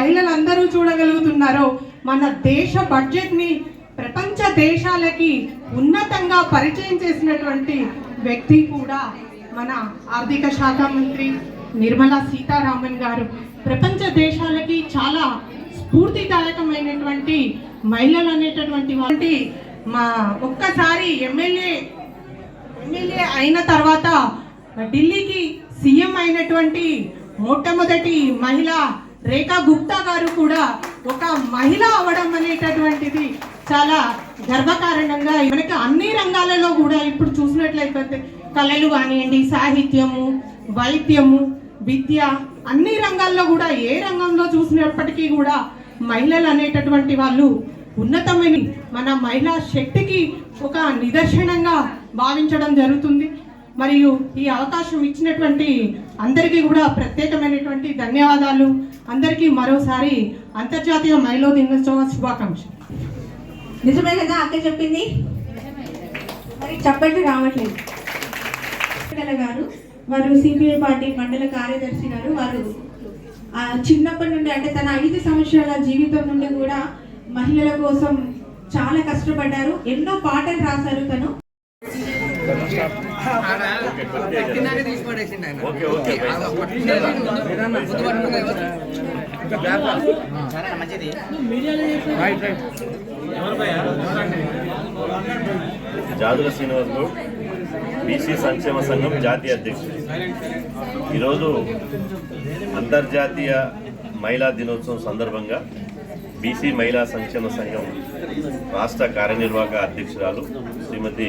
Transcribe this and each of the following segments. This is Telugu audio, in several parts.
మహిళలందరూ చూడగలుగుతున్నారో మన దేశ బడ్జెట్ని ప్రపంచ దేశాలకి ఉన్నతంగా పరిచయం చేసినటువంటి వ్యక్తి కూడా మన ఆర్థిక శాఖ మంత్రి నిర్మలా సీతారామన్ గారు. ప్రపంచ దేశాలకి చాలా స్ఫూర్తిదాయకమైనటువంటి మహిళలు అనేటటువంటి వాటి మా ఒక్కసారి ఎమ్మెల్యే ఎమ్మెల్యే అయిన తర్వాత ఢిల్లీకి సీఎం అయినటువంటి మొట్టమొదటి మహిళ రేఖా గుప్తా గారు కూడా ఒక మహిళ అవడం అనేటటువంటిది చాలా గర్వకారణంగా మనకి అన్ని రంగాలలో కూడా ఇప్పుడు చూసినట్లయితే కళలు కానివ్వండి సాహిత్యము వైద్యము విద్య అన్ని రంగాల్లో కూడా ఏ రంగంలో చూసినప్పటికీ కూడా మహిళలు అనేటటువంటి వాళ్ళు ఉన్నతమైన మన మహిళా శక్తికి ఒక నిదర్శనంగా భావించడం జరుగుతుంది. మరియు ఈ అవకాశం ఇచ్చినటువంటి అందరికీ కూడా ప్రత్యేకమైనటువంటి ధన్యవాదాలు. అందరికీ మరోసారి అంతర్జాతీయ మహిళా దినోత్సవ శుభాకాంక్షలు. నిజమే కదా అక్క చెప్పింది? మరి చెప్పండి రావట్లేదు. గారు వారు సిపిఐ పార్టీ మండల కార్యదర్శి గారు వారు చిన్నప్పటి నుండి అంటే తన ఐదు సంవత్సరాల జీవితం నుండి కూడా మహిళల కోసం చాలా కష్టపడ్డారు. ఎన్నో పాటలు రాశారు తను. Okay, okay. Jadula Srinivas Goud BC సంక్షేమ సంఘం జాతీయ అధ్యక్షుడు ఈరోజు అంతర్జాతీయ మహిళా దినోత్సవం సందర్భంగా బీసీ మహిళా సంక్షేమ సంఘం రాష్ట్ర కార్యనిర్వాహక అధ్యక్షురాలు శ్రీమతి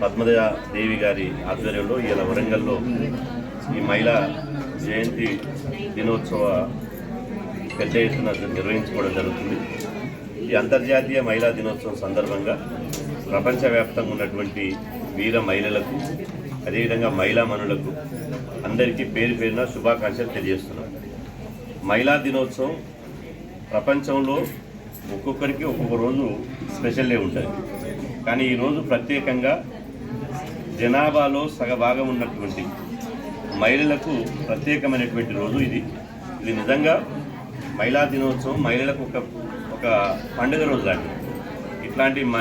పద్మజ దేవి గారి ఆధ్వర్యంలో ఇలా వరంగల్లో ఈ మహిళా జయంతి దినోత్సవ పెద్ద ఎత్తున నిర్వహించుకోవడం జరుగుతుంది. ఈ అంతర్జాతీయ మహిళా దినోత్సవం సందర్భంగా ప్రపంచవ్యాప్తంగా ఉన్నటువంటి వీర మహిళలకు అదేవిధంగా మహిళా మనులకు అందరికీ పేరు పేరున శుభాకాంక్షలు తెలియజేస్తున్నాం. మహిళా దినోత్సవం ప్రపంచంలో ఒక్కొక్కరికి ఒక్కొక్క రోజు స్పెషల్లే ఉంటుంది. కానీ ఈరోజు ప్రత్యేకంగా జనాభాలో సగభాగం ఉన్నటువంటి మహిళలకు ప్రత్యేకమైనటువంటి రోజు ఇది. ఇది నిజంగా మహిళా దినోత్సవం మహిళలకు ఒక ఒక పండుగ రోజు లాంటిది. ఇట్లాంటి మా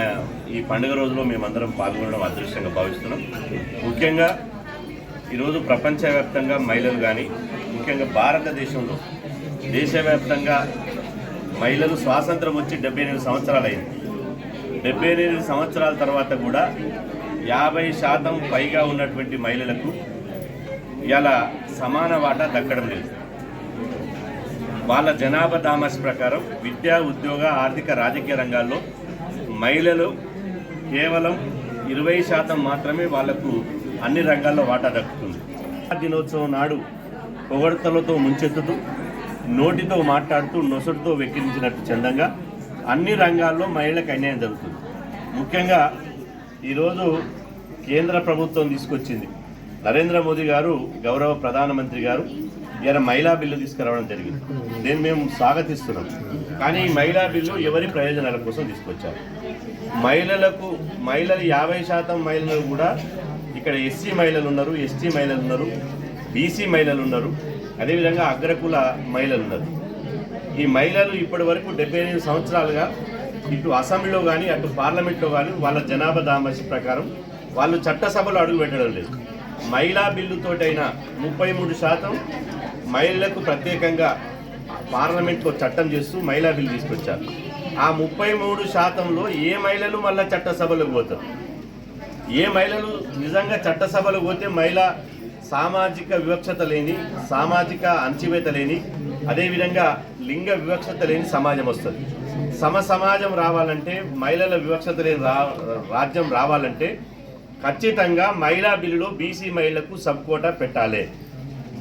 ఈ పండుగ రోజులో మేమందరం పాల్గొనడం అదృష్టంగా భావిస్తున్నాం. ముఖ్యంగా ఈరోజు ప్రపంచవ్యాప్తంగా మహిళలు కానీ ముఖ్యంగా భారతదేశంలో దేశవ్యాప్తంగా మహిళలు స్వాతంత్రం వచ్చి డెబ్బై ఎనిమిది సంవత్సరాలు అయింది డెబ్బై ఎనిమిది సంవత్సరాల తర్వాత కూడా యాభై శాతం పైగా ఉన్నటువంటి మహిళలకు ఇలా సమాన వాటా దక్కడం లేదు. వాళ్ళ జనాభా దామాస్ ప్రకారం విద్యా ఉద్యోగ ఆర్థిక రాజకీయ రంగాల్లో మహిళలు కేవలం ఇరవై శాతం మాత్రమే వాళ్ళకు అన్ని రంగాల్లో వాటా దక్కుతుంది. దినోత్సవం నాడు పొగడ్తలతో ముంచెత్తుతూ నోటితో మాట్లాడుతూ నొసటితో వెక్కిరించినట్టు చందంగా అన్ని రంగాల్లో మహిళలకు అన్యాయం జరుగుతుంది. ముఖ్యంగా ఈరోజు కేంద్ర ప్రభుత్వం తీసుకొచ్చింది. నరేంద్ర మోదీ గారు గౌరవ ప్రధానమంత్రి గారు ఇలా మహిళా బిల్లు తీసుకురావడం జరిగింది. దీన్ని మేము స్వాగతిస్తున్నాం. కానీ ఈ మహిళా బిల్లు ఎవరి ప్రయోజనాల కోసం తీసుకొచ్చారు? మహిళలకు మహిళలు యాభై శాతం మహిళలు కూడా ఇక్కడ ఎస్సీ మహిళలు ఉన్నారు ఎస్టీ మహిళలు ఉన్నారు బీసీ మహిళలు ఉన్నారు అదేవిధంగా అగ్రకుల మహిళలు ఉన్నారు. ఈ మహిళలు ఇప్పటి వరకు డెబ్బై ఎనిమిది సంవత్సరాలుగా ఇటు అసెంబ్లీలో కానీ అటు పార్లమెంట్లో కానీ వాళ్ళ జనాభా దామర్శి ప్రకారం వాళ్ళు చట్టసభలో అడుగు పెట్టడం లేదు. మహిళా బిల్లుతోటైనా ముప్పై మూడు శాతం మహిళలకు ప్రత్యేకంగా పార్లమెంట్లో చట్టం చేస్తూ మహిళా బిల్లు తీసుకొచ్చారు. ఆ ముప్పై మూడు శాతంలో ఏ మహిళలు మళ్ళీ చట్టసభలకు పోతారు? ఏ మహిళలు నిజంగా చట్టసభలకు పోతే మహిళ సామాజిక వివక్షత లేని సామాజిక అణచివేత లేని అదేవిధంగా లింగ వివక్షత లేని సమాజం వస్తుంది? సమ సమాజం రావాలంటే మహిళల వివక్షత లేని రా రాజ్యం రావాలంటే ఖచ్చితంగా మహిళా బిల్లులో బీసీ మహిళలకు సబ్ కోటా పెట్టాలి.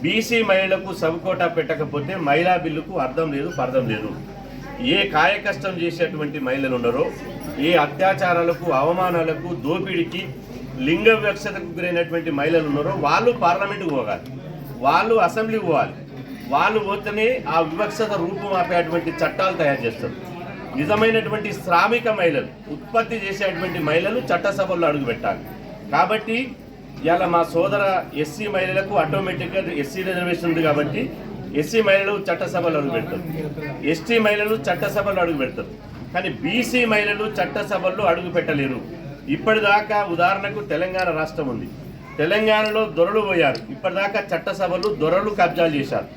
బీసీ మహిళలకు సబ్ కోటా పెట్టకపోతే మహిళా బిల్లుకు అర్థం లేదు పర్థం లేదు. ఏ కాయకష్టం చేసేటువంటి మహిళలు ఉండరో ఏ అత్యాచారాలకు అవమానాలకు దోపిడికి లింగ వివక్షతకు గురైనటువంటి మహిళలు ఉన్నారో వాళ్ళు పార్లమెంటుకు పోగాలి వాళ్ళు అసెంబ్లీకి పోవాలి. వాళ్ళు పోతేనే ఆ వివక్షత రూపుమాపేటువంటి చట్టాలు తయారు చేస్తారు. నిజమైనటువంటి శ్రామిక మహిళలు ఉత్పత్తి చేసేటువంటి మహిళలు చట్టసభల్లో అడుగుపెట్టాలి. కాబట్టి ఇలా మా సోదర ఎస్సీ మహిళలకు ఆటోమేటిక్గా ఎస్సీ రిజర్వేషన్ ఉంది కాబట్టి ఎస్సీ మహిళలు చట్టసభలు అడుగు పెడతారు ఎస్టీ మహిళలు చట్టసభలు అడుగు పెడతారు కానీ బీసీ మహిళలు చట్టసభల్లో అడుగు పెట్టలేరు ఇప్పటిదాకా ఉదాహరణకు తెలంగాణ రాష్ట్రం ఉంది. తెలంగాణలో దొరలు పోయారు. ఇప్పటిదాకా చట్టసభలు దొరలు కబ్జాలు చేశారు.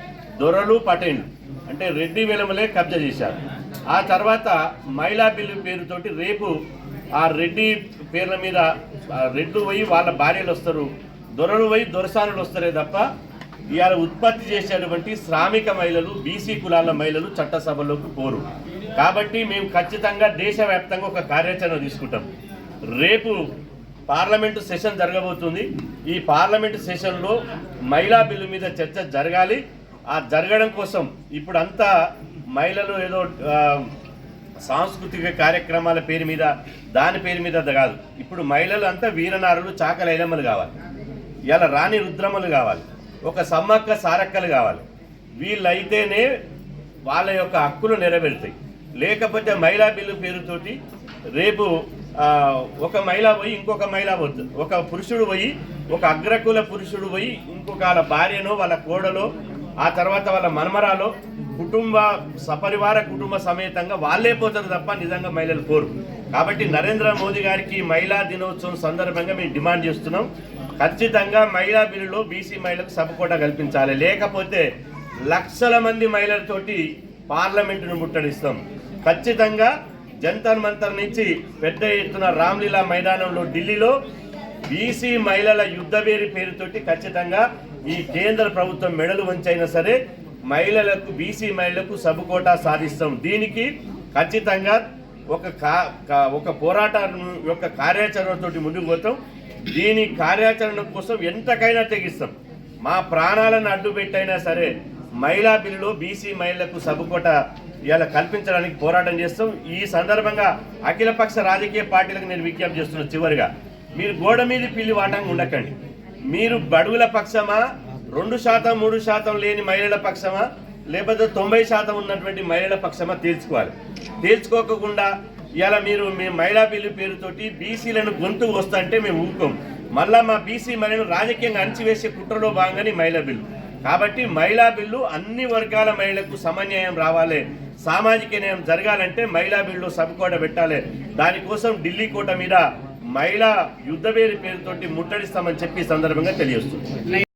దొరలు పటేన్లు అంటే రెడ్డి వెలమలే కబ్జా చేశారు. ఆ తర్వాత మహిళా బిల్లు పేరుతోటి రేపు ఆ రెడ్డి పేర్ల మీద ఆ రెడ్లు పోయి వాళ్ళ భార్యలు వస్తారు. దొరలు పోయి దొరసానులు వస్తారే తప్ప ఇవాళ ఉత్పత్తి చేసేటువంటి శ్రామిక మహిళలు బీసీ కులాల మహిళలు చట్టసభలోకి పోరు. కాబట్టి మేము ఖచ్చితంగా దేశవ్యాప్తంగా ఒక కార్యాచరణ తీసుకుంటాం. రేపు పార్లమెంటు సెషన్ జరగబోతుంది. ఈ పార్లమెంటు సెషన్లో మహిళా బిల్లు మీద చర్చ జరగాలి. ఆ జరగడం కోసం ఇప్పుడు అంతా మహిళలు ఏదో సాంస్కృతిక కార్యక్రమాల పేరు మీద దాని పేరు మీద కాదు. ఇప్పుడు మహిళలు అంతా వీరనారులు చాకలైలమ్మలు కావాలి. ఇలా రాణి రుద్రమ్మలు కావాలి. ఒక సమ్మక్క సారక్కలు కావాలి. వీళ్ళైతేనే వాళ్ళ యొక్క హక్కులు నెరవేరుతాయి. లేకపోతే మహిళా బిల్లు పేరుతోటి రేపు ఒక మహిళ పోయి ఇంకొక మహిళ వద్దు ఒక పురుషుడు పోయి ఒక అగ్రకుల పురుషుడు పోయి ఇంకొక వాళ్ళ భార్యనో వాళ్ళ కోడలో ఆ తర్వాత వాళ్ళ మనమరాలో కుటుంబ సపరివార కుటుంబ సమేతంగా వాళ్ళే పోతారు తప్ప నిజంగా మహిళలు కోరు కాబట్టి నరేంద్ర మోదీ గారికి మహిళా దినోత్సవం సందర్భంగా మేము డిమాండ్ చేస్తున్నాం. ఖచ్చితంగా మహిళా బిల్లులో బీసీ మహిళలకు సపోకోట కల్పించాలి. లేకపోతే లక్షల మంది మహిళలతోటి పార్లమెంటును ముట్టడిస్తాం. ఖచ్చితంగా జంతర్ మంతర్ నుంచి పెద్ద ఎత్తున రామ్లీలా మైదానంలో ఢిల్లీలో బీసీ మహిళల యుద్ధవేరి పేరుతోటి ఖచ్చితంగా ఈ కేంద్ర ప్రభుత్వం మెడలు వంచైనా సరే మహిళలకు బీసీ మహిళలకు సబుకోటా సాధిస్తాం. దీనికి ఖచ్చితంగా ఒక కా కా- ఒక పోరాటం యొక్క కార్యాచరణతోటి ముందుకు పోతాం. దీని కార్యాచరణ కోసం ఎంతకైనా తెగిస్తాం. మా ప్రాణాలను అడ్డు పెట్టైనా సరే మహిళా బిల్లులో బీసీ మహిళలకు సభకోట ఇలా కల్పించడానికి పోరాటం చేస్తాం. ఈ సందర్భంగా అఖిలపక్ష రాజకీయ పార్టీలకు నేను విజ్ఞప్తి చేస్తున్నాను చివరిగా. మీరు గోడ మీద పిల్లి వాటంగా ఉండకండి. మీరు బడుగుల పక్షమా రెండు శాతం మూడు శాతం లేని మహిళల పక్షమా? లేకపోతే తొంభై శాతం ఉన్నటువంటి మహిళల పక్షమా తేల్చుకోవాలి తేల్చుకోకుండా ఇలా మీరు మీ మహిళా బిల్లు పేరుతోటి బీసీలను గొంతు వస్తుంటే మేము ఊరుకోం. మళ్ళా మా బీసీ మహిళను రాజకీయంగా అణచివేసే కుట్రలో భాగంగానే మహిళా బిల్లు. కాబట్టి మహిళా బిల్లు అన్ని వర్గాల మహిళలకు సమన్యాయం రావాలి. సామాజిక న్యాయం జరగాలంటే మహిళా బిల్లు సబ్ పెట్టాలి. దానికోసం ఢిల్లీ కోట మీద మహిళా యుద్ధ పేరు పేరుతోటి ముట్టడిస్తామని చెప్పి సందర్భంగా తెలియజేస్తుంది